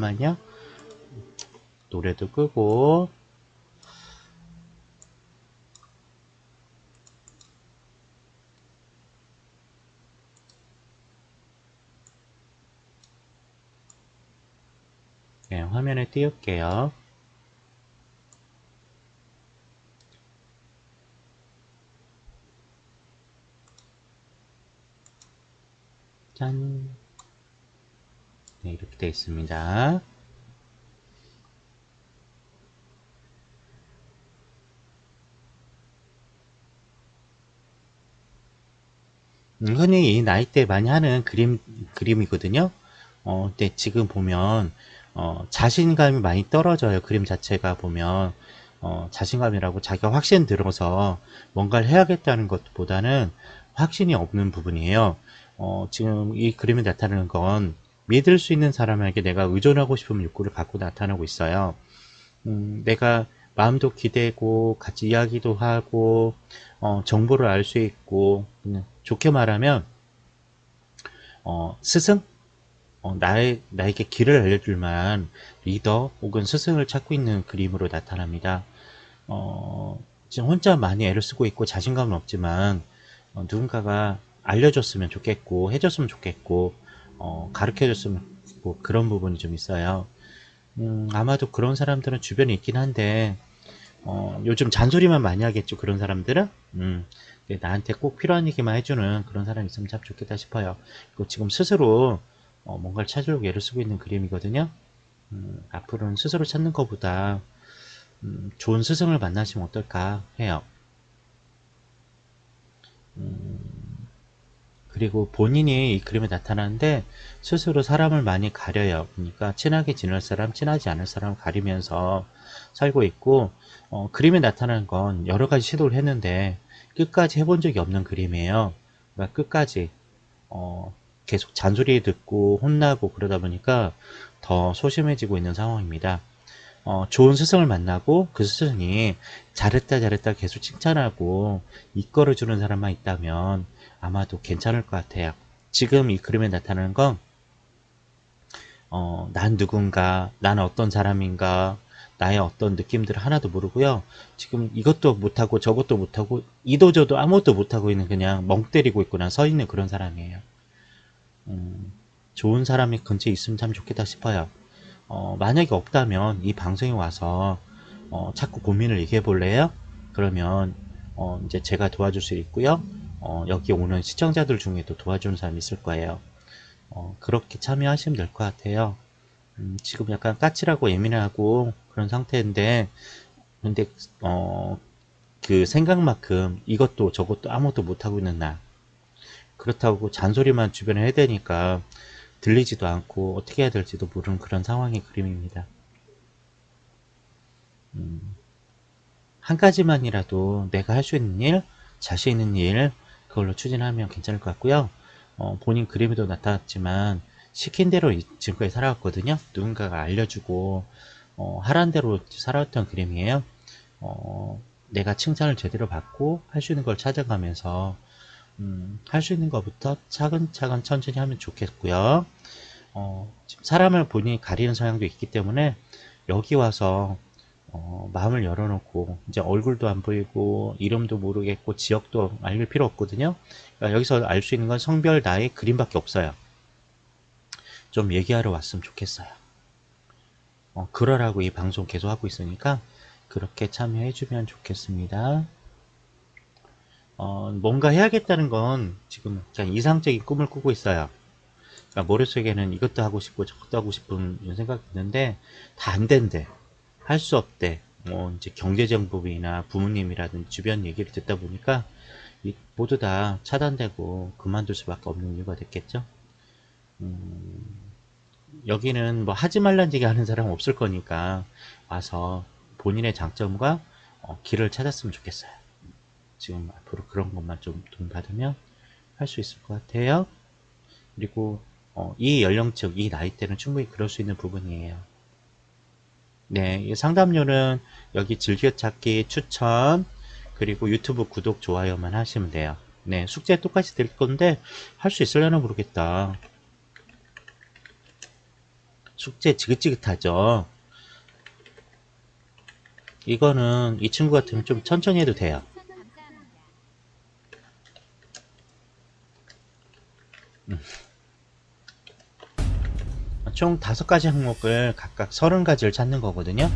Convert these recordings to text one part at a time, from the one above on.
잠깐만요. 노래도 끄고 네, 화면에 띄울게요. 짠. 네, 이렇게 되어 있습니다. 음, 흔히 이 나이 때 많이 하는 그림, 그림이거든요. 어, 근데 지금 보면, 어, 자신감이 많이 떨어져요. 그림 자체가 보면. 어, 자신감이라고 자기가 확신 들어서 뭔가를 해야겠다는 것보다는 확신이 없는 부분이에요. 어, 지금 이 그림이 나타나는 건 믿을 수 있는 사람에게 내가 의존하고 싶은 욕구를 갖고 나타나고 있어요. 음, 내가 마음도 기대고 같이 이야기도 하고 어, 정보를 알 수 있고 그냥 좋게 말하면 어, 스승 어, 나의, 나에게 길을 알려줄 만한 리더 혹은 스승을 찾고 있는 그림으로 나타납니다. 어, 지금 혼자 많이 애를 쓰고 있고 자신감은 없지만 어, 누군가가 알려줬으면 좋겠고 해줬으면 좋겠고 어, 가르쳐줬으면 뭐 그런 부분이 좀 있어요. 음, 아마도 그런 사람들은 주변에 있긴 한데 어, 요즘 잔소리만 많이 하겠죠 그런 사람들은 음, 나한테 꼭 필요한 얘기만 해주는 그런 사람이 있으면 참 좋겠다 싶어요. 그리고 지금 스스로 어, 뭔가를 찾으려고 애를 쓰고 있는 그림이거든요. 음, 앞으로는 스스로 찾는 것보다 음, 좋은 스승을 만나시면 어떨까 해요. 음, 그리고 본인이 이 그림에 나타나는데 스스로 사람을 많이 가려요. 그러니까 친하게 지낼 사람, 친하지 않을 사람을 가리면서 살고 있고 어, 그림에 나타나는 건 여러 가지 시도를 했는데 끝까지 해본 적이 없는 그림이에요. 그러니까 끝까지 어, 계속 잔소리 듣고 혼나고 그러다 보니까 더 소심해지고 있는 상황입니다. 어, 좋은 스승을 만나고 그 스승이 잘했다 잘했다 계속 칭찬하고 이끌어주는 사람만 있다면 아마도 괜찮을 것 같아요. 지금 이 그림에 나타나는 건 어, 난 누군가, 난 어떤 사람인가, 나의 어떤 느낌들을 하나도 모르고요. 지금 이것도 못하고 저것도 못하고 이도저도 아무것도 못하고 있는 그냥 멍 때리고 있거나 서 있는 그런 사람이에요. 음, 좋은 사람이 근처에 있으면 참 좋겠다 싶어요. 어, 만약에 없다면 이 방송에 와서 어, 자꾸 고민을 얘기해 볼래요? 그러면 어, 이제 제가 도와줄 수 있고요. 어, 여기 오는 시청자들 중에도 도와주는 사람이 있을 거예요. 어, 그렇게 참여하시면 될 것 같아요. 음, 지금 약간 까칠하고 예민하고 그런 상태인데 근데 어, 그 생각만큼 이것도 저것도 아무것도 못하고 있는 나 그렇다고 잔소리만 주변에 해대니까 들리지도 않고 어떻게 해야 될지도 모르는 그런 상황의 그림입니다. 음, 한 가지만이라도 내가 할 수 있는 일, 자신 있는 일, 그걸로 추진하면 괜찮을 것 같고요. 어, 본인 그림에도 나타났지만 시킨 대로 지금까지 살아왔거든요. 누군가가 알려주고 어, 하란 대로 살아왔던 그림이에요. 어, 내가 칭찬을 제대로 받고 할 수 있는 걸 찾아가면서 음, 할 수 있는 것부터 차근차근 천천히 하면 좋겠고요. 어, 사람을 본인이 가리는 성향도 있기 때문에 여기 와서 어, 마음을 열어놓고 이제 얼굴도 안 보이고 이름도 모르겠고 지역도 알릴 필요 없거든요. 그러니까 여기서 알 수 있는 건 성별, 나이, 그림밖에 없어요. 좀 얘기하러 왔으면 좋겠어요. 어, 그러라고 이 방송 계속 하고 있으니까 그렇게 참여해 주면 좋겠습니다. 어, 뭔가 해야겠다는 건 지금 그냥 이상적인 꿈을 꾸고 있어요. 그러니까 머릿속에는 이것도 하고 싶고 저것도 하고 싶은 생각이 있는데 다 안 된대. 할 수 없대. 뭐 이제 경제정보이나 부모님이라든지 주변 얘기를 듣다 보니까 모두 다 차단되고 그만둘 수밖에 없는 이유가 됐겠죠. 음, 여기는 뭐 하지 말란 얘기 하는 사람 없을 거니까 와서 본인의 장점과 어, 길을 찾았으면 좋겠어요. 지금 앞으로 그런 것만 좀 돈 받으면 할 수 있을 것 같아요. 그리고 어, 이 연령층, 이 나이대는 충분히 그럴 수 있는 부분이에요. 네, 상담료는 여기 즐겨찾기 추천 그리고 유튜브 구독 좋아요만 하시면 돼요. 네, 숙제 똑같이 될 건데 할 수 있으려나 모르겠다. 숙제 지긋지긋하죠. 이거는 이 친구 같으면 좀 천천히 해도 돼요. 총 다섯 가지 항목을 각각 서른 가지를 찾는 거거든요.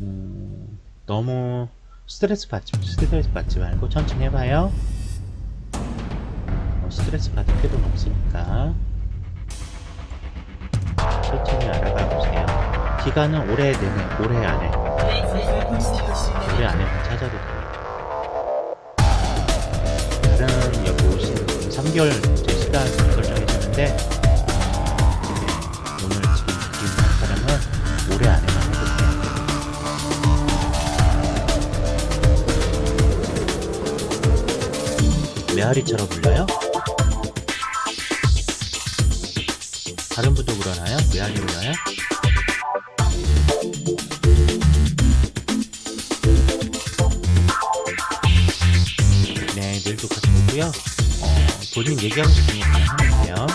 음, 너무 스트레스 받지, 스트레스 받지 말고 천천히 해봐요. 뭐 스트레스 받을 필요는 없으니까. 천천히 알아가 보세요. 기간은 올해 내내, 올해 안에, 올해 안에만 찾아도 돼요. 다른 여기 분 3개월 제 시간 설정해주는데, 메아리처럼 불려요? 다른 분도 그러나요? 메아리 불려요? 네, 내일도 같이 보고요. 어, 본인 얘기하고 싶은 거 하면 돼요.